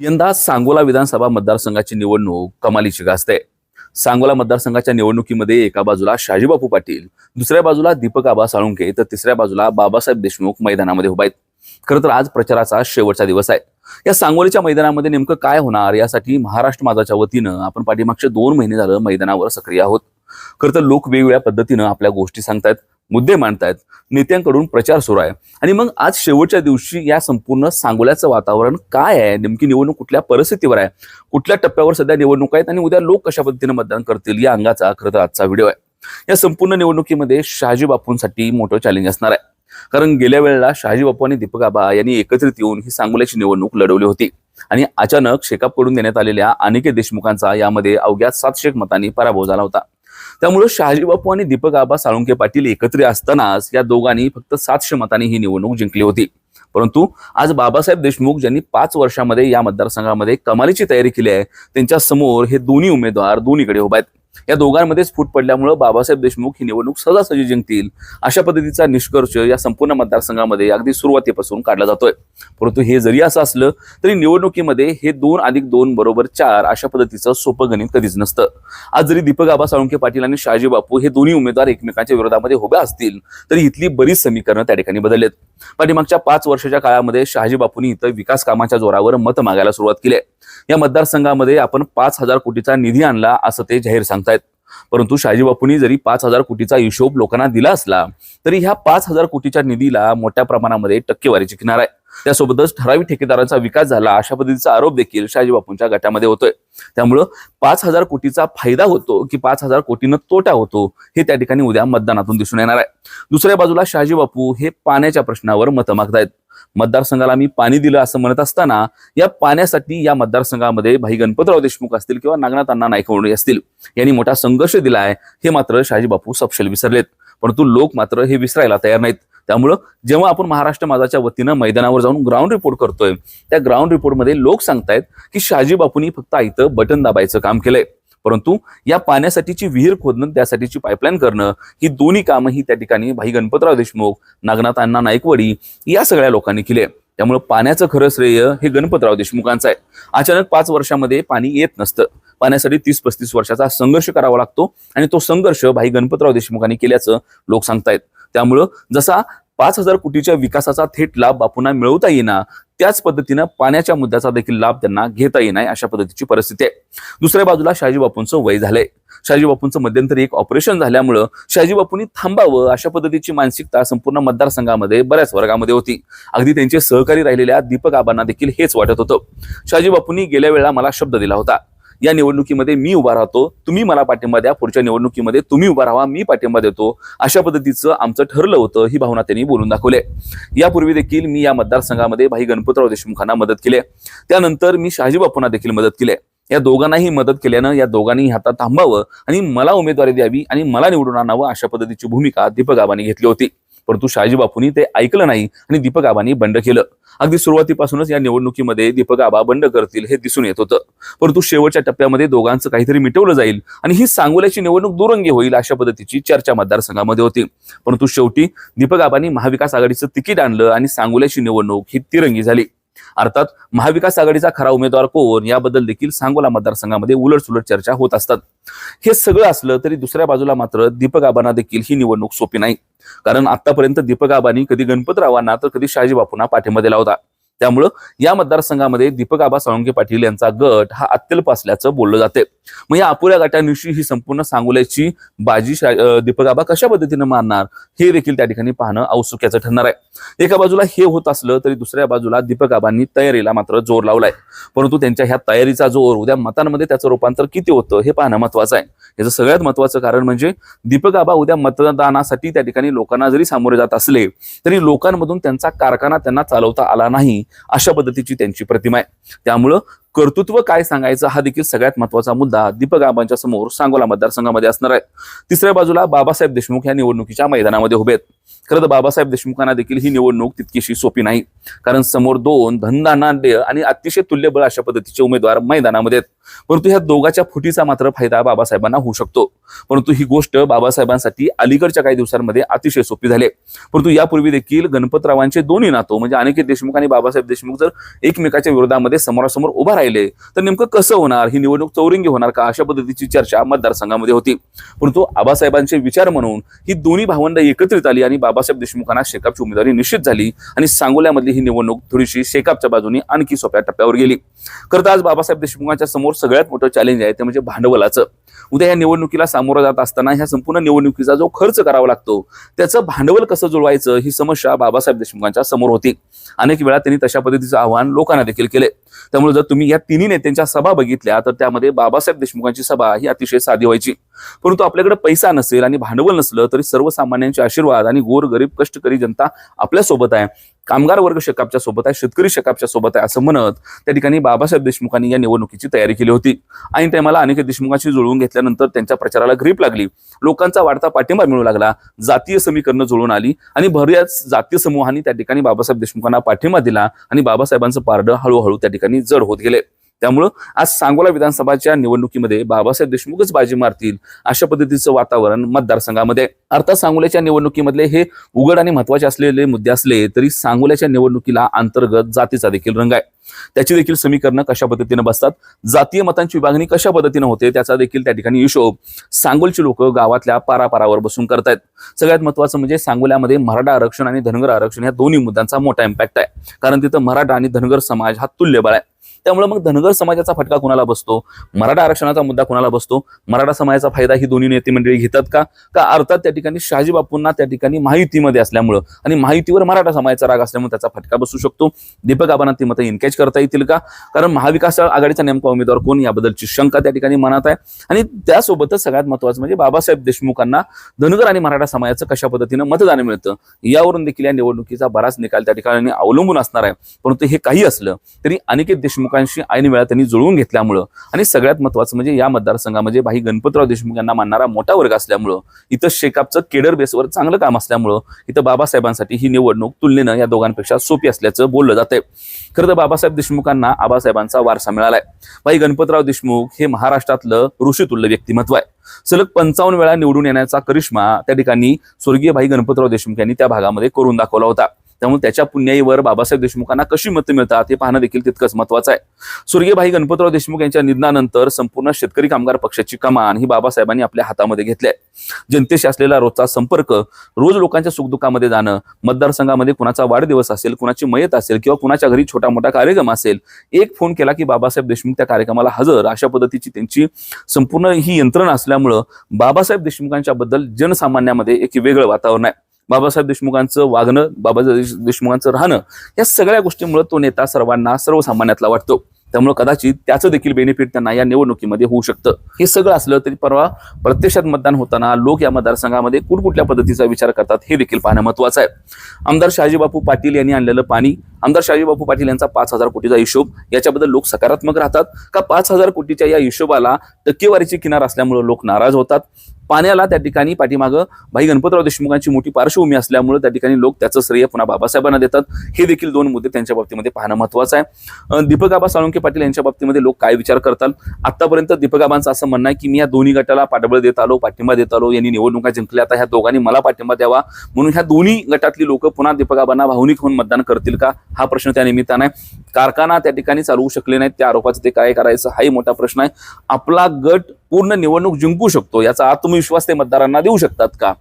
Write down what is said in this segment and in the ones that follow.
यंदा सांगोला विधानसभा मतदारसंघाची निवडणूक कमालीची गाजते. सांगोला मतदारसंघाच्या निवडणुकीमध्ये एका बाजूला शाजीबापू पाटील दुसऱ्या बाजूला दीपक आबा साळुंके तर तिसऱ्या बाजूला बाबासाहेब देशमुख मैदानामध्ये उभा आहेत. खरं तर आज प्रचाराचा शेवटचा दिवस आहे. या सांगोलीच्या मैदानामध्ये नेमकं काय होणार यासाठी महाराष्ट्र माझाच्या वतीनं आपण पाठीमागचे दोन महिने झालं मैदानावर सक्रिय आहोत. खरं तर लोक वेगवेगळ्या पद्धतीनं आपल्या गोष्टी सांगतायत. मुद्दे मांडतायत नेत्यांकडून प्रचार सुरू आहे. आणि मग आज शेवटच्या दिवशी या संपूर्ण सांगोल्याचं वातावरण काय आहे? नेमकी निवडणूक कुठल्या परिस्थितीवर आहे? कुठल्या टप्प्यावर सध्या निवडणूक आहेत? आणि उद्या लोक कशा पद्धतीने मतदान करतील? या अंगाचा खरं तर आजचा व्हिडिओ आहे. या संपूर्ण निवडणुकीमध्ये शहाजी बापूंसाठी मोठं चॅलेंज असणार आहे. कारण गेल्या वेळेला शहाजी बापू आणि दीपक आबा यांनी एकत्रित येऊन ही सांगोल्याची निवडणूक लढवली होती. आणि अचानक शेकापकडून देण्यात आलेल्या अनिकेत देशमुखांचा यामध्ये अवघ्या सातशे मतांनी पराभव झाला होता. त्यामुळे शहाजी बापू आणि दीपक आबा साळुंके पाटील एकत्र असतानाच या दोघांनी फक्त सातशे मतांनी ही निवडणूक जिंकली होती. परंतु आज बाबासाहेब देशमुख ज्यांनी पाच वर्षामध्ये या मतदारसंघामध्ये कमालीची तयारी केली आहे त्यांच्यासमोर हे दोन्ही उमेदवार दोन्हीकडे उभा आहेत. या दोघांमध्येच फूट पडल्यामुळे बाबासाहेब देशमुख ही निवडणूक सहजासहजी जिंकतील अशा पद्धतीचा निष्कर्ष या संपूर्ण मतदारसंघामध्ये अगदी सुरुवातीपासून काढला जातोय. परंतु हे जरी असं असलं तरी निवडणुकीमध्ये हे दोन अधिक दोन बरोबर चार अशा पद्धतीचं सोपं गणित कधीच नसतं. आज जरी दीपक आबा साळुंके पाटील आणि शहाजी बापू हे दोन्ही उमेदवार एकमेकांच्या विरोधामध्ये उभे असतील तरी इथली बरीच समीकरणं त्या ठिकाणी बदललेत. पाठीमागच्या पाच वर्षाच्या काळामध्ये शहाजी बापूंनी इथं विकास कामाच्या जोरावर मत मागायला सुरुवात केली आहे. या मतदारसंघामध्ये आपण पाच हजार कोटीचा निधी आणला असं ते जाहीर म्हणतायत. परंतु शहाजी बापूंनी जरी पाच हजार कोटीचा हिशोब लोकांना दिला असला तरी ह्या पाच हजार कोटीच्या निधीला मोठ्या प्रमाणामध्ये टक्केवारीची किनार आहे. त्यासोबतच ठराविक ठेकेदारांचा विकास झाला अशा पद्धतीचा आरोप देखील शहाजी बापूंच्या गटामध्ये होतोय. त्यामुळं पाच हजार कोटीचा फायदा होतो की पाच हजार कोटीनं तोटा होतो हे त्या ठिकाणी उद्या मतदानातून दिसून येणार आहे. दुसऱ्या बाजूला शहाजी बापू हे पाण्याच्या प्रश्नावर मतं मागतायत. मतदारसंघाला मी पाणी दिलं असं म्हणत असताना या पाण्यासाठी या मतदारसंघामध्ये भाई गणपतराव देशमुख असतील किंवा नागनाथ अण्णा नायकवणे असतील यांनी मोठा संघर्ष दिला आहे हे मात्र शहाजी बापू सपशेल विसरलेत. परंतु लोक मात्र हे विसरायला तयार नाहीत. त्यामुळं जेव्हा आपण महाराष्ट्र माझाच्या वतीनं मैदानावर जाऊन ग्राउंड रिपोर्ट करतोय त्या ग्राउंड रिपोर्टमध्ये लोक सांगतायत की शहाजी बापूंनी फक्त इथं बटन दाबायचं काम केलंय. परंतु या पाण्यासाठीची विहीर खोदणं त्यासाठीची पाईपलाईन करणं ही दोन्ही कामं ही त्या ठिकाणी भाई गणपतराव देशमुख नागनाथ अण्णा नाईकवडी या सगळ्या लोकांनी केली आहे त्यामुळे पाण्याचं खरं श्रेय हे गणपतराव देशमुखांचं आहे. अचानक पाच वर्षामध्ये पाणी येत नसतं. पाण्यासाठी तीस पस्तीस वर्षाचा संघर्ष करावा लागतो आणि तो संघर्ष भाई गणपतराव देशमुखांनी केल्याचं लोक सांगतायत. त्यामुळं जसा पाच हजार कोटीच्या विकासाचा थेट लाभ बापूंना मिळवता येईना त्याच पद्धतीनं पाण्याच्या मुद्द्याचा देखील लाभ त्यांना घेता येणार अशा पद्धतीची परिस्थिती आहे. दुसऱ्या बाजूला शहाजी बापूंचं वय झालंय. शहाजी बापूंचं मध्यंतरी एक ऑपरेशन झाल्यामुळं शहाजी बापूंनी थांबावं अशा पद्धतीची मानसिकता संपूर्ण मतदारसंघामध्ये बऱ्याच वर्गामध्ये होती. अगदी त्यांचे सहकारी राहिलेल्या दीपक आबांना देखील हेच वाटत होतं. शहाजी बापूंनी गेल्या वेळेला मला शब्द दिला होता. या निवडणुकीमध्ये मी उभा राहतो. तुम्ही मला पाठिंबा द्या. पुढच्या निवडणुकीमध्ये तुम्ही उभा राहा. मी पाठिंबा देतो. अशा पद्धतीचं आमचं ठरलं होतं ही भावना त्यांनी बोलून दाखवले. यापूर्वी देखील मी या मतदारसंघामध्ये भाई गणपतराव देशमुखांना मदत केली. त्यानंतर मी शहाजी बापूंना देखील मदत केली. या दोघांनाही मदत केल्यानं या दोघांनी हातात थांबावं आणि मला उमेदवारी द्यावी आणि मला निवडून आणावं अशा पद्धतीची भूमिका दीपक आबांनी घेतली होती. परंतु शहाजी बापूंनी ते ऐकलं नाही आणि दीपक आबांनी बंड केलं. अगदी सुरुवातीपासूनच या निवडणुकीमध्ये दीपक आबा बंड करतील हे दिसून येत होतं. परंतु शेवटच्या टप्प्यामध्ये दोघांचं काहीतरी मिटवलं जाईल आणि ही सांगोल्याची निवडणूक दुरंगी होईल अशा पद्धतीची चर्चा मतदारसंघामध्ये होती. परंतु शेवटी दीपक आबांनी महाविकास आघाडीचं तिकीट आणलं आणि सांगोल्याची निवडणूक ही तिरंगी झाली. अर्थात महाविकास आघाडीचा खरा उमेदवार कोण याबद्दल देखील सांगोला मतदारसंघामध्ये उलटसुलट चर्चा होत असतात. हे सगळं असलं तरी दुसऱ्या बाजूला मात्र दीपक आबांना देखील ही निवडणूक सोपी नाही. कारण आतापर्यंत दीपक आबांनी कधी गणपतरावांना तर कधी शहाजी बापूंना पाठिंबा दिला होता. त्यामुळं या मतदारसंघामध्ये दीपक आबा साळुंके पाटील यांचा गट हा अत्यल्प असल्याचं बोललं जाते. मग या अपुऱ्या गटांविषयी ही संपूर्ण सांगोल्याची बाजी शा- दीपक आबा कशा पद्धतीनं मारणार हे देखील त्या ठिकाणी पाहणं औत्सुक्याचं ठरणार आहे. एका बाजूला हे होत असलं तरी दुसऱ्या बाजूला दीपक आबांनी तयारीला मात्र जोर लावलाय. परंतु त्यांच्या ह्या तयारीचा जोर उद्या मतांमध्ये त्याचं रूपांतर किती होतं हे पाहणं महत्वाचं आहे. याचं सगळ्यात महत्वाचं कारण म्हणजे दीपक आबा उद्या मतदानासाठी त्या ठिकाणी लोकांना जरी सामोरे जात असले तरी लोकांमधून त्यांचा कारखाना त्यांना चालवता आला नाही. अशा पद्धतीची त्यांची प्रतिमा आहे. त्यामुळं कर्तृत्व काय सांगायचं हा देखील सगळ्यात महत्त्वाचा मुद्दा दीपक आबांच्या समोर सांगोला मतदारसंघामध्ये असणार आहे. तिसऱ्या बाजूला बाबासाहेब देशमुख या निवडणुकीच्या मैदानामध्ये उभे आहेत. खरं तर बाबासाहेब देशमुखांना देखील ही निवडणूक तितकीशी सोपी नाही. कारण समोर दोन धनदानाढ्य आणि अतिशय तुल्यबळ अशा पद्धतीचे उमेदवार मैदानामध्ये आहेत. परंतु ह्या दोघाच्या फुटीचा मात्र फायदा बाबासाहेबांना होऊ शकतो. परंतु ही गोष्ट बाबासाहेबांसाठी अलीकडच्या काही दिवसांमध्ये अतिशय सोपी झाली परंतु यापूर्वी देखील गणपतरावांचे दोन्ही नातो म्हणजे अनेक देशमुख आणि बाबासाहेब देशमुख जर एकमेकाच्या विरोधामध्ये समोरासमोर उभा राहिले तर नेमकं कसं होणार? ही निवडणूक चौरंगी होणार का? अशा पद्धतीची चर्चा मतदारसंघामध्ये होती. परंतु आबासाहेबांचे विचार म्हणून ही दोन्ही भावंड एकत्रित आली आणि बाबासाहेब देशमुखांना शेकापची उमेदवारी निश्चित झाली आणि सांगोल्यामधली ही निवडणूक थोडीशी शेकापच्या बाजूने आणखी सोप्या टप्प्यावर गेली. खरं तर आज बाबासाहेब देशमुखांच्या समोर सगळ्यात मोठं चॅलेंज आहे ते म्हणजे भांडवलाचं. उद्या या निवडणुकीला सामोरं जात असताना ह्या संपूर्ण निवडणुकीचा जो खर्च करावा लागतो त्याचं भांडवल कसं जुळवायचं ही समस्या बाबासाहेब देशमुखांच्या समोर होती. अनेक वेळा त्यांनी तशा पद्धतीचं आव्हान लोकांना देखील केले. त्यामुळे जर तुम्ही या तिन्ही नेत्यांच्या सभा बघितल्या तर त्यामध्ये बाबासाहेब देशमुखांची सभा ही अतिशय साधी व्हायची. परंतु आपल्याकडे पैसा नसेल आणि भांडवल नसलं तरी सर्वसामान्यांचे आशीर्वाद आणि गोर गरीब कष्टकरी जनता आपल्यासोबत आहे. कामगार वर्ग शेकापच्या सोबत आहे शेतकरी शेकापच्या सोबत आहे असं म्हणत त्या ठिकाणी बाबासाहेब देशमुखांनी या निवडणुकीची तयारी केली होती. आणि टायमाला अनेक देशमुखांशी जुळवून घेतल्यानंतर त्यांच्या प्रचाराला ग्रीप लागली. लोकांचा वाढता पाठिंबा मिळू लागला. जातीय समीकरणं जुळून आली आणि बऱ्याच जातीय समूहांनी त्या ठिकाणी बाबासाहेब देशमुखांना पाठिंबा दिला आणि बाबासाहेबांचं पारडं हळूहळू त्या ठिकाणी जड होत गेले. त्यामुळं आज सांगोला विधानसभाच्या निवडणुकीमध्ये बाबासाहेब देशमुखच बाजी मारतील अशा पद्धतीचं वातावरण मतदारसंघामध्ये अर्थात सांगोल्याच्या निवडणुकीमधले हे उघड आणि महत्त्वाचे असलेले मुद्दे असले तरी सांगोल्याच्या निवडणुकीला अंतर्गत जातीचा देखील रंग आहे. त्याची देखील समीकरणं कशा पद्धतीने बसतात जातीय मतांची विभागणी कशा पद्धतीने होते त्याचा देखील त्या ठिकाणी हिशोब सांगोलची लोक गावातल्या पारापारावर बसून करतायत. सगळ्यात महत्वाचं म्हणजे सांगोल्यामध्ये मराठा आरक्षण आणि धनगर आरक्षण या दोन्ही मुद्द्यांचा मोठा इम्पॅक्ट आहे. कारण तिथं मराठा आणि धनगर समाज हा तुल्यबळ आहे. त्यामुळे मग धनगर समाजाचा फटका कुणाला बसतो? मराठा आरक्षणाचा मुद्दा कुणाला बसतो? मराठा समाजाचा फायदा ही दोन्ही नेते मंडळी घेतात का? का अर्थात त्या ठिकाणी शहाजी बापूंना त्या ठिकाणी माहितीमध्ये असल्यामुळं आणि माहितीवर मराठा समाजाचा राग असल्यामुळे त्याचा फटका बसू शकतो? दीपक आबांना ती मतं इनकॅच करता येतील का? कारण महाविकास आघाडीचा नेमका उमेदवार कोण? याबद्दलची शंका त्या ठिकाणी मनात आहे. आणि त्यासोबतच सगळ्यात महत्वाचं म्हणजे बाबासाहेब देशमुखांना धनगर आणि मराठा समाजाचं कशा पद्धतीनं मतदान मिळतं? यावरून देखील या निवडणुकीचा बराच निकाल त्या ठिकाणी अवलंबून असणार आहे. परंतु हे काही असलं तरी अनेक देशमुखांशी ऐन वेळा त्यांनी जुळवून घेतल्यामुळं आणि सगळ्यात महत्वाचं म्हणजे या मतदारसंघामध्ये भाई गणपतराव देशमुख यांना मानणारा मोठा वर्ग असल्यामुळं इथं शेकापचं केडर बेसवर चांगलं काम असल्यामुळं इथं बाबासाहेबांसाठी ही निवडणूक तुलनेनं या दोघांपेक्षा सोपी असल्याचं बोललं जातंय. खरं तर बाबासाहेब देशमुखांना आबासाहेबांचा वारसा मिळालाय. भाई गणपतराव देशमुख हे महाराष्ट्रातलं ऋषीतुल्य व्यक्तिमत्व आहे. सलग पंचावन्न वेळा निवडून येण्याचा करिश्मा त्या ठिकाणी स्वर्गीय भाई गणपतराव देशमुख यांनी त्या भागामध्ये करून दाखवला होता. त्यामुळे त्याच्या पुण्याईवर बाबासाहेब देशमुखांना कशी मतं मिळतात हे पाहणं देखील तितकंच महत्वाचं आहे. स्वर्गीय भाई गणपतराव देशमुख यांच्या निधनानंतर संपूर्ण शेतकरी कामगार पक्षाची कमान ही बाबासाहेबांनी आपल्या हातामध्ये घेतली आहे. जनतेशी असलेला रोजचा संपर्क रोज लोकांच्या सुखदुःखामध्ये जाणं मतदारसंघामध्ये कुणाचा वाढदिवस असेल कुणाची मयत असेल किंवा कुणाच्या घरी छोटा मोठा कार्यक्रम असेल एक फोन केला की बाबासाहेब देशमुख त्या कार्यक्रमाला हजर. अशा पद्धतीची त्यांची संपूर्ण ही यंत्रणा असल्यामुळं बाबासाहेब देशमुखांच्या बद्दल जनसामान्यामध्ये एक वेगळं वातावरण आहे. बाबासाहेब देशमुखांचं वागणं बाबासाहेब देशमुखांचं राहणं या सगळ्या गोष्टीमुळे तो नेता सर्वांना सर्वसामान्यातला वाटतो. त्यामुळे कदाचित त्याचं देखील बेनिफिट त्यांना या निवडणुकीमध्ये होऊ शकतं. हे सगळं असलं तरी परवा प्रत्यक्षात मतदान होताना लोक या मतदारसंघामध्ये कुठकुठल्या पद्धतीचा विचार करतात हे देखील पाहणं महत्वाचं आहे. आमदार शहाजीबापू पाटील यांनी आणलेलं पाणी आमदार शहाजीबापू पाटील यांचा पाच हजार कोटीचा हिशोब याच्याबद्दल लोक सकारात्मक राहतात. का पाच हजार कोटीच्या या हिशोबाला टक्केवारीची किनार असल्यामुळे लोक नाराज होतात? पाण्याला त्या ठिकाणी पाठीमागं भाई गणपतराव देशमुखांची मोठी पार्श्वभूमी असल्यामुळे त्या ठिकाणी लोक त्याचं श्रेय पुन्हा बाबासाहेबांना देतात. हे देखील दोन मुद्दे त्यांच्या बाबतीमध्ये पाहणं महत्वाचं आहे. अं, दीपक आबा साळुंके पाटील यांच्या बाबतीमध्ये लोक काय विचार करतात? आतापर्यंत दीपक आबांचं असं म्हणणं आहे की मी या दोन्ही गटाला पाठबळ देत आलो पाठिंबा देत आलो यांनी निवडणुका जिंकल्या आता ह्या दोघांनी मला पाठिंबा द्यावा. म्हणून ह्या दोन्ही गटातली लोक पुन्हा दीपक आबांना भावनिक होऊन मतदान करतील का? हा प्रश्न त्या निमित्तानं आहे. कारखाना त्या ठिकाणी चालवू शकले नाहीत. त्या आरोपाचं ते काय करायचं? हाही मोठा प्रश्न आहे. आपला गट पूर्ण निवडणूक जिंकू शकतो याचा आत्मविश्वास ते मतदारांना देऊ शकतात का?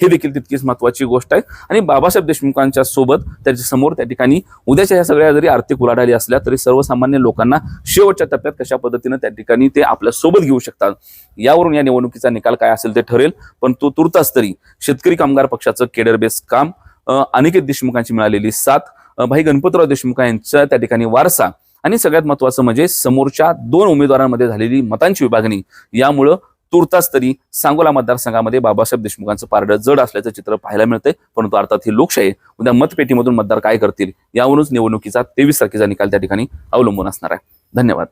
हे देखील तितकीच महत्वाची गोष्ट आहे. आणि बाबासाहेब देशमुखांच्या सोबत त्याच्यासमोर त्या ठिकाणी उद्याच्या ह्या सगळ्या जरी आर्थिक उलाढाली असल्या तरी सर्वसामान्य लोकांना शेवटच्या टप्प्यात कशा पद्धतीनं त्या ठिकाणी ते आपल्यासोबत घेऊ शकतात? यावरून या निवडणुकीचा निकाल काय असेल ते ठरेल. पण तो तुर्तास तरी शेतकरी कामगार पक्षाचं केडर बेस काम अनिकेत देशमुखांची मिळालेली साथ भाई गणपतराव देशमुख यांचा त्या ठिकाणी वारसा आणि सगळ्यात महत्वाचं म्हणजे समोरच्या दोन उमेदवारांमध्ये झालेली मतांची विभागणी. यामुळं तुर्तास तरी सांगोला मतदारसंघामध्ये बाबासाहेब देशमुखांचं पारडं जड असल्याचं चित्र पाहायला मिळतंय. परंतु अर्थात ही लोकशाही उद्या मतपेटीमधून मतदार काय करतील? यावरूनच निवडणुकीचा तेवीस तारखेचा निकाल त्या ठिकाणी अवलंबून असणार आहे. धन्यवाद.